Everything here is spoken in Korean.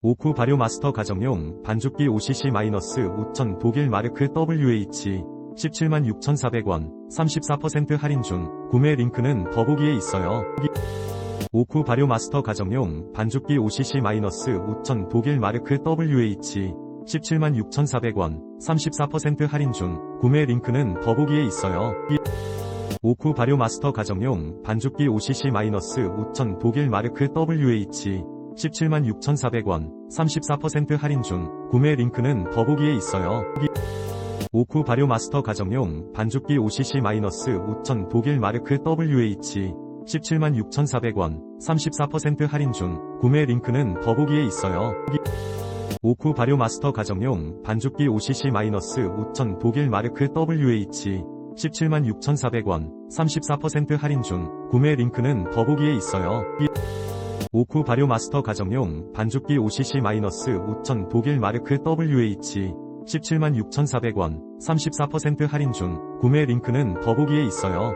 오쿠 발효 마스터 가정용 반죽기 OCC-5천 독일 마르크 WH 176,400원 34% 할인 중 구매 링크는 더보기에 있어요. 오쿠 발효 마스터 가정용 반죽기 OCC-5천 독일 마르크 WH 176,400원 34% 할인 중 구매 링크는 더보기에 있어요. 오쿠 발효 마스터 가정용 반죽기 OCC-5천 독일 마르크 WH 176,400원 34% 할인 중 구매 링크는 더보기에 있어요. 오쿠 발효 마스터 가정용 반죽기 OCC-5천 독일 마르크 WH 176,400원 34% 할인 중 구매 링크는 더보기에 있어요. 오쿠 발효 마스터 가정용 반죽기 OCC-5천 독일 마르크 WH 176,400원 34% 할인 중 구매 링크는 더보기에 있어요. 오쿠 발효 마스터 가정용 반죽기 OCC-5천 독일 마르크 WH 176,400원 34% 할인 중 구매 링크는 더보기에 있어요.